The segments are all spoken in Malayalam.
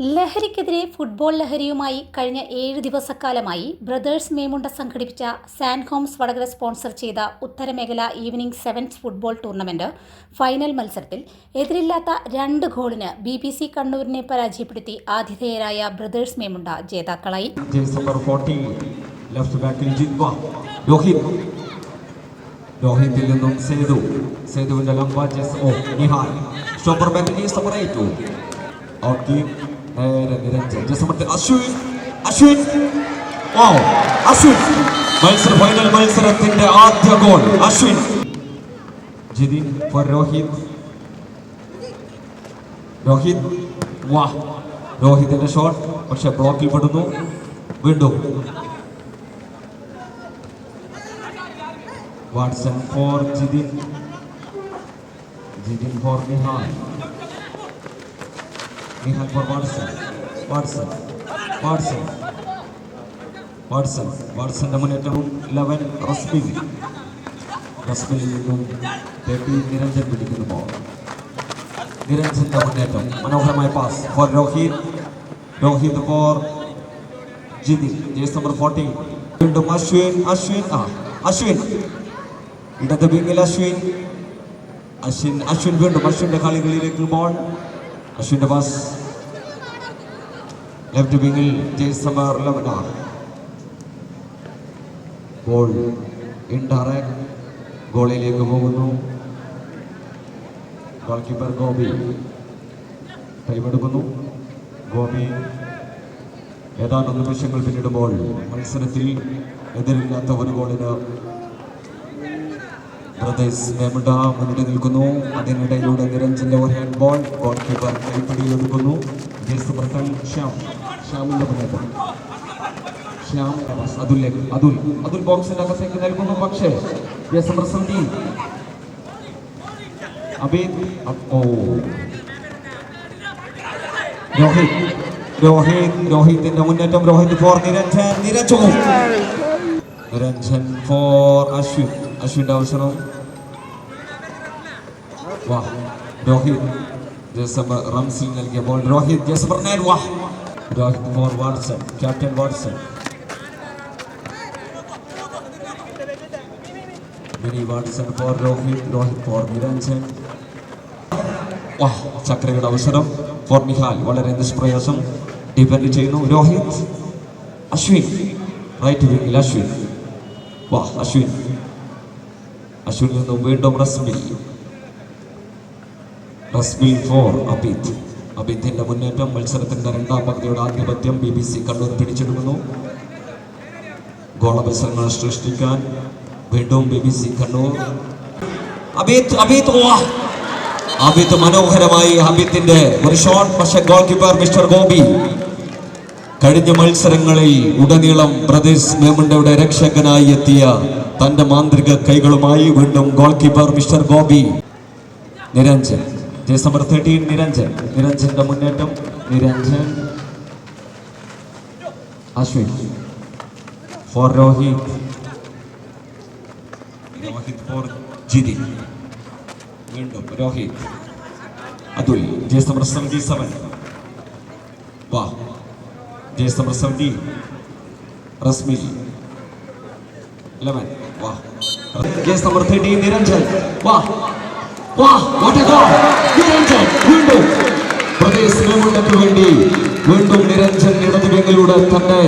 ലഹരിക്കെതിരെ ഫുട്ബോൾ ലഹരിയുമായി കഴിഞ്ഞ ഏഴ് ദിവസക്കാലമായി ബ്രദേഴ്സ് മേമുണ്ട സംഘടിപ്പിച്ച സാൻ ഹോംസ് വടകര സ്പോൺസർ ചെയ്ത ഉത്തരമേഖല evening sevens football tournament final മത്സരത്തിൽ എതിരില്ലാത്ത രണ്ട് ഗോളിന് ബി ബി സി കണ്ണൂരിനെ പരാജയപ്പെടുത്തി ആതിഥേയരായ ബ്രദേഴ്സ് മേമുണ്ട ജേതാക്കളായി. ഓ നിഹാൽ. സ്റ്റോപ്പർ ബാക്കിൽ ജേസ് നമ്പർ എയ്റ്റ് ഔട്ട് കീം നേരെ നിരഞ്ജൻ ജേസ് നമ്പർ അശ്വിൻ അശ്വിൻ ഓ അശ്വിൻ മത്സര ഫൈനൽ മത്സരത്തിന്റെ ആദ്യ ഗോൾ. അശ്വിൻ ജിതിൻ ഫോർ രോഹിത് രോഹിത് വാ. രോഹിതിന്റെ ഷോട്ട് പക്ഷെ ബ്ലോക്കിൽ പെടുന്നു. വീണ്ടും. Watson for Jithin Jithin for Nihal Nihal for Watson Watson Watson Watson വാട്സന്റെ മുന്നേറ്റവും ലെവൻ റസ്മിൽ റസ്മിലിൽ നിന്നും തേട്ടി നിരഞ്ജൻ പിടിക്കുന്നു ബോൾ നിരഞ്ജന്റെ മുന്നേറ്റം മനോഹരമായ pass for Rohit Rohit for Jithin ജേസ് number fourteen വീണ്ടും അശ്വിൻ അശ്വിൻ ആ അശ്വിൻ ഇടത് വിങ്ങിൽ അശ്വിൻ അശ്വിൻ അശ്വിൻ വീണ്ടും അശ്വിന്റെ കളികളിലേക്ക് ബോൾ അശ്വിന്റെ പാസ് ലെഫ്റ്റ് വിങ്ങിൽ ജേസ് ഗോൾ ബോൾ ഇൻഡയറക്റ്റ് ഗോളിലേക്ക് പോകുന്നു. ഗോൾ കീപ്പർ ഗോപി ടൈമെടുക്കുന്നു ഗോപി ഏതാനും നിമിഷങ്ങൾ പിന്നിടുമ്പോൾ മത്സരത്തിൽ എതിരില്ലാത്ത ഒരു ഗോളിന് ബ്രദേഴ്സ് മേമുണ്ട മുന്നിട്ട് നിൽക്കുന്നു. അതിനിടയിലൂടെ നിരഞ്ജന്റെ ഒരു ഹാൻഡ് ബോൾ ഗോൾ കീപ്പർ കൈപ്പിടിയിലെടുക്കുന്നു ജേസ് പ്രത്തൻ ശ്യാം. ശ്യാമിന്റെ മുന്നേറ്റം ശ്യാം അതുലിലേക്ക് അതുൽ അതുൽ. ബോക്സിന്റെ അകത്തേക്ക് നൽകുന്നു പക്ഷേ. ജേസ് പ്രസന്തി അബീദ് അബ്- ഓ. രോഹിത് രോഹിത് രോഹിത്തിന്റെ മുന്നേറ്റം. രോഹിത് ഫോർ നിരഞ്ജൻ. നിരഞ്ജനും നിരഞ്ജൻ ഫോർ അശ്വിൻ. അശ്വിന്റെ അവസരം. വാ. രോഹിത് ജസബർ റംസിൽ നൽകിയ ബോൾ രോഹിത് നയൻ വാ. Rohit for Watson captain Watson. Mini Watson for Rohit Rohit for Niranjan. വാ ചക്രയുടെ അവസരം ഫോർ നിഹാൽ വളരെ നിഷ്പ്രയാസം ഡിഫെൻഡ് ചെയ്യുന്നു രോഹിത്. അശ്വിൻ റൈറ്റ് വിങ്ങിൽ അശ്വിൻ. വാ അശ്വിൻ. അശ്വിനിൽ നിന്നും വീണ്ടും റസ്മിൽ റസ്മിൽ ഫോർ അബിത് അബിദിന്റെ മുന്നേറ്റം മത്സരത്തിന്റെ രണ്ടാം പകുതിയുടെ ആധിപത്യം ബി ബി സി കണ്ണൂർ പിടിച്ചെടുക്കുന്നു. ഗോളമത്സരങ്ങൾ സൃഷ്ടിക്കാൻ വീണ്ടും B B C Kannur Abith Abith മനോഹരമായി അബിത്തിന്റെ ഒരു ഷോട്ട് പക്ഷെ ഗോൾ കീപ്പർ മിസ്റ്റർ ഗോപി. കഴിഞ്ഞ മത്സരങ്ങളിൽ ഉടനീളം പ്രദേശ് മേമുണ്ടയുടെ രക്ഷകനായി എത്തിയ തന്റെ മാന്ത്രിക കൈകളുമായി വീണ്ടും goal keeper mister Gopi. Niranjan. ജേസ് നമ്പർ തേർട്ടീൻ നിരഞ്ജൻ നിരഞ്ജന്റെ മുന്നേറ്റം നിരഞ്ജൻ അശ്വിൻ ഫോർ രോഹിത് രോഹിത് ഫോർ ജിതിൻ വീണ്ടും രോഹിത് അതുൽ ജേസ് നമ്പർ സെവന്റി സെവൻ വാ ജേസ് നമ്പർ സെവന്റി റസ്മി ലെവൻ വാ ജേസ് നമ്പർ തേർട്ടീൻ നിരഞ്ജൻ വാ വീണ്ടും. പ്രദേശ് മേമുണ്ടയ്ക്ക് വേണ്ടി വീണ്ടും നിരഞ്ജൻ ഇടതുവെങ്കിലൂടെ തന്റെ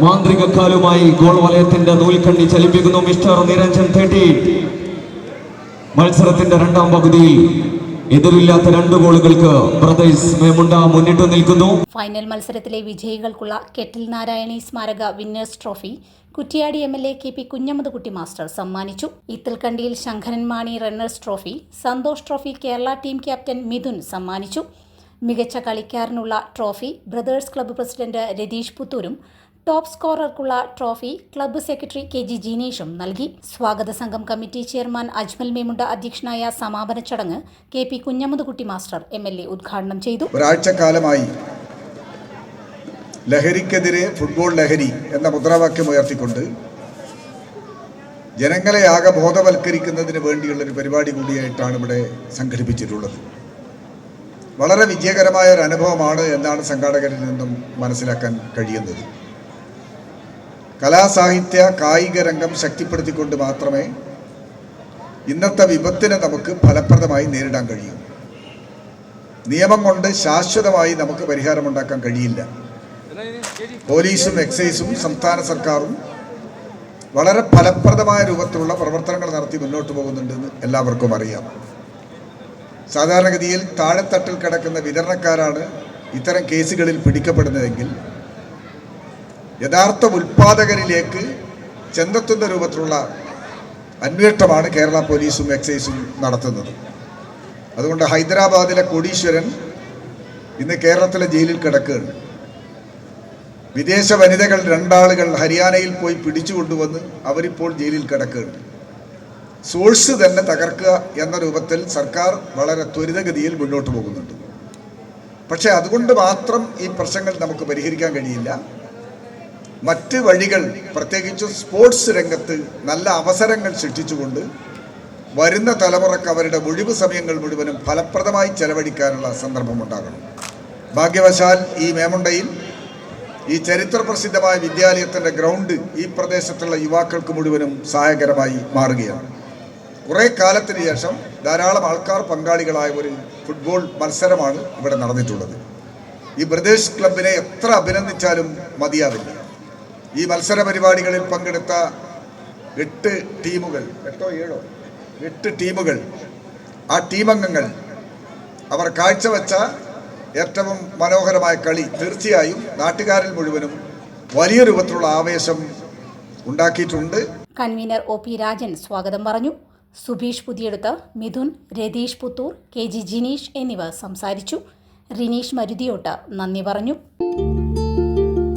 മാന്ത്രിക കാലുമായി ഗോൾ വലയത്തിന്റെ നൂൽക്കണ്ണി ചലിപ്പിക്കുന്നു മിസ്റ്റർ നിരഞ്ജൻ തേർട്ടി മത്സരത്തിന്റെ രണ്ടാം പകുതിയിൽ എതിരില്ലാത്ത രണ്ട് ഗോളുകൾക്ക് ബ്രദേഴ്സ് മേമുണ്ട മുന്നിട്ട് നിൽക്കുന്നു. ഫൈനൽ മത്സരത്തിലെ വിജയികൾക്കുള്ള കെറ്റിൽ നാരായണി സ്മാരക winners trophy Kuttiadi M L A K P Kunhammadkutty master സമ്മാനിച്ചു. ഇത്തൽക്കണ്ടിയിൽ Sankaran Mani runners trophy Santosh trophy Kerala team captain Mithun സമ്മാനിച്ചു. മികച്ച കളിക്കാരനുള്ള trophy brothers club president Ratheesh പുത്തൂരും top സ്കോറർക്കുള്ള trophy club secretary K G ജീനേഷും നൽകി. സ്വാഗത സംഘം കമ്മിറ്റി ചെയർമാൻ അജ്മൽ മേമുണ്ട അധ്യക്ഷനായ സമാപന ചടങ്ങ് K P Kunhammadkutty master M L A ഉദ്ഘാടനം ചെയ്തു. ഒരാഴ്ചക്കാലമായി ലഹരിക്കെതിരെ ഫുട്ബോൾ ലഹരി എന്ന മുദ്രാവാക്യം ഉയർത്തിക്കൊണ്ട് ജനങ്ങളെ ആകെ ബോധവൽക്കരിക്കുന്നതിന് വേണ്ടിയുള്ളൊരു പരിപാടി കൂടിയായിട്ടാണ് ഇവിടെ സംഘടിപ്പിച്ചിട്ടുള്ളത്. വളരെ വിജയകരമായ ഒരു അനുഭവമാണ് എന്നാണ് സംഘാടകരിൽ നിന്നും മനസ്സിലാക്കാൻ കഴിയുന്നത്. കലാസാഹിത്യ കായിക രംഗം ശക്തിപ്പെടുത്തിക്കൊണ്ട് മാത്രമേ ഇന്നത്തെ വിപത്തിനെ നമുക്ക് ഫലപ്രദമായി നേരിടാൻ കഴിയൂ. നിയമം കൊണ്ട് ശാശ്വതമായി നമുക്ക് പരിഹാരമുണ്ടാക്കാൻ കഴിയില്ല. പോലീസും എക്സൈസും സംസ്ഥാന സർക്കാരും വളരെ ഫലപ്രദമായ രൂപത്തിലുള്ള പ്രവർത്തനങ്ങൾ നടത്തി മുന്നോട്ട് പോകുന്നുണ്ടെന്ന് എല്ലാവർക്കും അറിയാം. സാധാരണഗതിയിൽ താഴെത്തട്ടിൽ കിടക്കുന്ന വിതരണക്കാരാണ് ഇത്തരം കേസുകളിൽ പിടിക്കപ്പെടുന്നതെങ്കിൽ യഥാർത്ഥ ഉൽപാദകരിലേക്ക് ചെന്നെത്തുന്ന രൂപത്തിലുള്ള അന്വേഷണമാണ് കേരള പോലീസും എക്സൈസും നടത്തുന്നത്. അതുകൊണ്ട് ഹൈദരാബാദിലെ കോടീശ്വരൻ ഇന്ന് കേരളത്തിലെ ജയിലിൽ കിടക്കുകയാണ്. വിദേശ വനിതകൾ രണ്ടാളുകൾ ഹരിയാനയിൽ പോയി പിടിച്ചു കൊണ്ടുവന്ന് അവരിപ്പോൾ ജയിലിൽ കിടക്കുകയാണ്. സോഴ്സ് തന്നെ തകർക്കുക എന്ന രൂപത്തിൽ സർക്കാർ വളരെ ത്വരിതഗതിയിൽ മുന്നോട്ട് പോകുന്നുണ്ട്. പക്ഷേ അതുകൊണ്ട് മാത്രം ഈ പ്രശ്നങ്ങൾ നമുക്ക് പരിഹരിക്കാൻ കഴിയില്ല. മറ്റ് വഴികൾ പ്രത്യേകിച്ച് സ്പോർട്സ് രംഗത്ത് നല്ല അവസരങ്ങൾ സൃഷ്ടിച്ചുകൊണ്ട് വരുന്ന തലമുറയ്ക്ക് അവരുടെ ഒഴിവ് സമയങ്ങൾ മുഴുവനും ഫലപ്രദമായി ചെലവഴിക്കാനുള്ള സന്ദർഭമുണ്ടാകണം ഭാഗ്യവശാൽ ഈ മേമുണ്ടയിൽ ഈ ചരിത്ര പ്രസിദ്ധമായ വിദ്യാലയത്തിന്റെ ഗ്രൗണ്ട് ഈ പ്രദേശത്തുള്ള യുവാക്കൾക്ക് മുഴുവനും സഹായകരമായി മാറുകയാണ്. കുറേ കാലത്തിന് ശേഷം ധാരാളം ആൾക്കാർ പങ്കാളികളായ ഒരു ഫുട്ബോൾ മത്സരമാണ് ഇവിടെ നടന്നിട്ടുള്ളത്. ഈ ബ്രദേഴ്സ് ക്ലബിനെ എത്ര അഭിനന്ദിച്ചാലും മതിയാവില്ല. ഈ മത്സര പരിപാടികളിൽ പങ്കെടുത്ത എട്ട് ടീമുകൾ എട്ടോ ഏഴോ? എട്ട് ടീമുകൾ. ആ ടീമംഗങ്ങൾ അവർ കാഴ്ചവെച്ച ഏറ്റവും മനോഹരമായ കളി തീർച്ചയായും നാട്ടുകാരിൽ മുഴുവനും വലിയ രൂപത്തിലുള്ള ആവേശം ഉണ്ടാക്കിയിട്ടുണ്ട്. കൺവീനർ ഒ പി രാജൻ സ്വാഗതം പറഞ്ഞു. സുഭീഷ് പുതിയെടുത്ത് മിഥുൻ രതീഷ് പുത്തൂർ കെ ജി ജിനീഷ് എന്നിവർ സംസാരിച്ചു. റിനീഷ് മരുതിയോട്ട് നന്ദി പറഞ്ഞു.